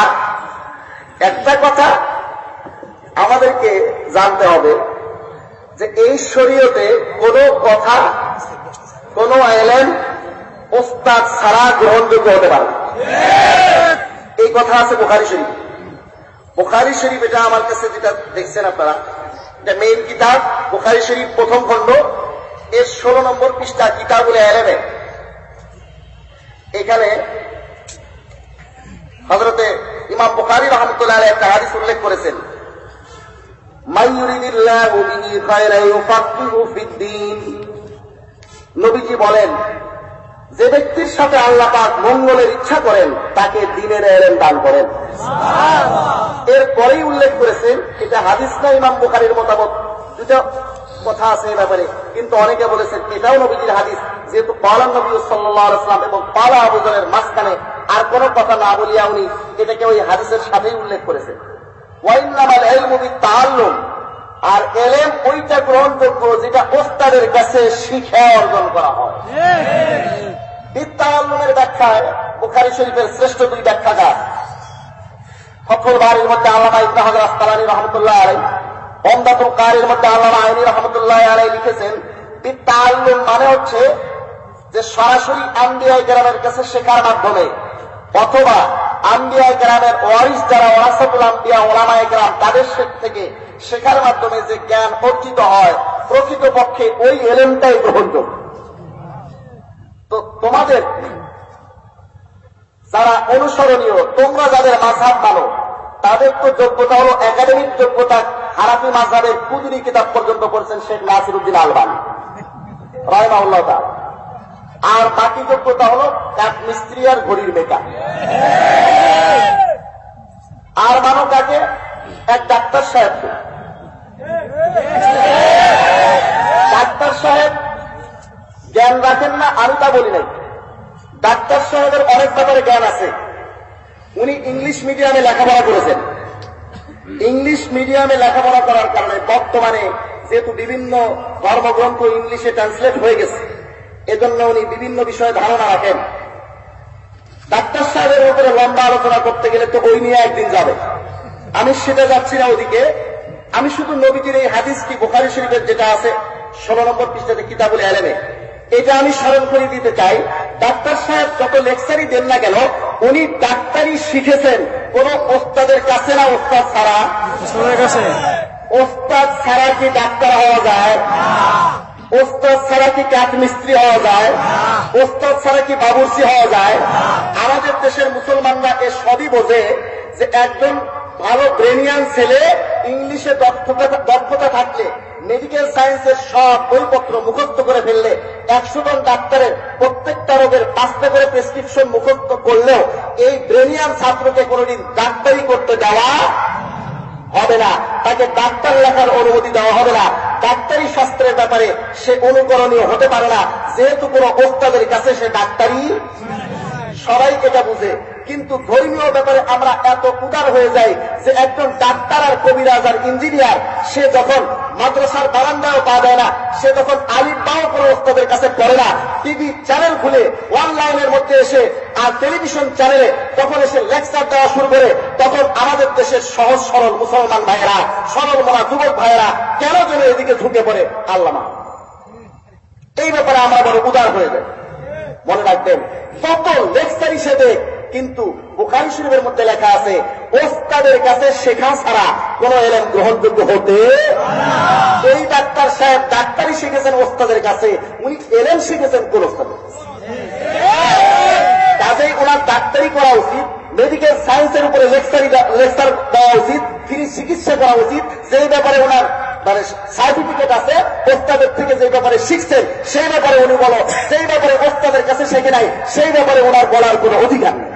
আর একটা কথা আমাদেরকে জানতে হবে যে এই শরীয়তে কোনো কথা, কোনো এলেন ওস্তাদ ছাড়া গ্রহণযোগ্য হতে পারে এই কথা আছে বোখারি শরীফ। বোখারি শরীফ এটা আমার কাছে যেটা দেখছেন আপনারা, এটা মেইন কিতাব, বোখারি শরীফ প্রথম খণ্ড, এর ষোলো নম্বর পৃষ্ঠা কিতাবুল এলেমে। এখানে হজরতে বুখারী রহমতুল্লাহ একটা হাদিস উল্লেখ করেছেন। নবীজি বলেন যে ব্যক্তির সাথে আল্লাহ পাক মঙ্গলের ইচ্ছা করেন তাকে দিনের এলেম দান করেন। এরপরেই উল্লেখ করেছেন এটা হাদিস না ইমাম বুখারীর মতামত। দুটো কথা আছে এই ব্যাপারে কিন্তু অনেকে বলেছেন এটাও নবীজির হাদিস। যেহেতু পালান নবী সাল্লাহ আলাইসালাম এবং পালা আবুজনের মাঝখানে আর কোনো কথা না বলিয়া উনি এটাকে ওই হাদিসের সাথেই উল্লেখ বিত্তাআল্লুম আর এলেম ওইটা গ্রহণযোগ্য যেটা ওস্তাদের কাছে শিখে অর্জন করা হয়। ব্যাখ্যায় বুখারী শরীফের শ্রেষ্ঠ দুই ব্যাখ্যাকার। ফখরুল বাড়ির মধ্যে আল্লামা ইবনে হাজার আসকালানি রহমতুল্লাহ আলাই অমদাতুল কারির মধ্যে আল্লামা আইনি রহমতুল্লাহ আলাই লিখেছেন বিত্তাআল্লুম মানে হচ্ছে যে সরাসরি আম্বিয়াই গ্রামের কাছে শেখার মাধ্যমে অথবা আম্বিয়াই গ্রামের ওয়ারিস যারা ওরাসাতুল আম্বিয়া ওলামায় গ্রাম, তাদের থেকে শেখার মাধ্যমে যে জ্ঞান অর্জিত হয়, প্রকৃতপক্ষে ওই এলেমটাই গ্রহণযোগ্য। তো তোমাদের, যারা অনুসরণীয়, তোমরা যাদের মাঝহাব মানো তাদের তো যোগ্যতা হলো একাডেমিক যোগ্যতা। হারাফি মাঝহাবের কুদুরি কিতাব পর্যন্ত পড়ছেন শেখ নাসির উদ্দিন আলবানি। রায়মাউল্লাহ তাআলা। আর বাকি যোগ্যতা হলো কাঠ মিস্ত্রি আর ঘড়ির মেকার। আর মানো কাকে এক ডাক্তার সাহেবকে ডাক্তার সাহেব জ্ঞান রাখেন না, আমি তা বলি নাই। ডাক্তার সাহেবের অনেক ব্যাপারে জ্ঞান আছে। উনি ইংলিশ মিডিয়ামে লেখাপড়া করেছেন। ইংলিশ মিডিয়ামে লেখাপড়া করার কারণে বর্তমানে যেহেতু বিভিন্ন ধর্মগ্রন্থ ইংলিশে ট্রান্সলেট হয়ে গেছে এজন্য উনি বিভিন্ন বিষয়ে ধারণা রাখেন। ডাক্তার সাহেবের উপরে লম্বা আলোচনা করতে গেলে তো ওই নিয়ে একদিন যাবে। আমি সেটা যাচ্ছি না ওদিকে। আমি শুধু নবীজির এই হাদিস কি বোখারি শরীফের যেটা আছে ষোলো নম্বর পৃষ্ঠাতে কিতাবুল এলেমে এটা আমি স্মরণ করে দিতে চাই। ডাক্তার সাহেব যত লেকচারই দেন না কেন উনি ডাক্তারি শিখেছেন। কোন ওস্তাদের কাছে না ওস্তাদ ছাড়া। ওস্তাদ ছাড়া কি ডাক্তার হওয়া যায়? ওস্তাদ ছাড়া কি কাঠ মিস্ত্রি হওয়া যায়? ওস্তাদ ছাড়া কি বাবুর্চি হওয়া যায়? আমাদের দেশের মুসলমানরা এ সবই বোঝে যে একজন ভালো ব্রেনিয়ান ছেলে ইংলিশে দক্ষতা দক্ষতা থাকলে মেডিকেল সায়েন্সের সব বইপত্র মুখস্থ করে ফেললে একশো জন ডাক্তারের প্রত্যেকটা রোগের পাঁচটা করে প্রেসক্রিপশন মুখস্থ করলেও এই ব্রেনিয়ান ছাত্রকে কোনোদিন ডাক্তারি করতে যাওয়া হবে না। তাকে ডাক্তার লেখার অনুমতি দেওয়া হবে না। ডাক্তারি শাস্ত্রের ব্যাপারে সে অনুকরণীয় হতে পারে না। যেহেতু কোন ওস্তাদের কাছে সে ডাক্তারি সবাই এটা বুঝে। কিন্তু ধর্মীয় ব্যাপারে আমরা এত উদার হয়ে যাই যে একজন ডাক্তার আর কবিরাজ আর ইঞ্জিনিয়ার, সে যখন মাদ্রাসার বারান্দাও পা দেয় না, সে যখন আলিম পাও কোনো ওস্তাদের কাছে পড়ে না টিভি চ্যানেল খুলে অনলাইনের মধ্যে এসে আর টেলিভিশন চ্যানেলে যখন এসে লেকচার দেওয়া শুরু করে, তখন আমাদের দেশের সহজ সরল মুসলমান ভাইয়েরা, সরল মনা যুবক ভাইয়েরা কেন যেন এদিকে ঝুঁকে পড়ে? আল্লামা। এই ব্যাপারে আমরা বড় উদার হয়ে যাই। মনে রাখবেন কত লেকচার হিসেবে কিন্তু বুখারি শরীফের মধ্যে লেখা আছে, ওস্তাদের কাছে শেখা ছাড়া কোন এলেম গ্রহণযোগ্য হতে এই ডাক্তার সাহেব ডাক্তারি শিখেছেন ওস্তাদের কাছে, উনি এলেম শিখেছেন কোন ওস্তাদের? কাজেই ওনার ডাক্তারি করা উচিত মেডিকেল সায়েন্সের উপরে লেকচারি লেকচার দেওয়া উচিত, তিনি চিকিৎসা করা উচিত সেই ব্যাপারে ওনার মানে সার্টিফিকেট আছে, ওস্তাদের থেকে যে ব্যাপারে শিখছেন, সেই ব্যাপারে উনি বলো সেই ব্যাপারে ওস্তাদের কাছে শেখে নাই, সেই ব্যাপারে ওনার বলার কোনো অধিকার নেই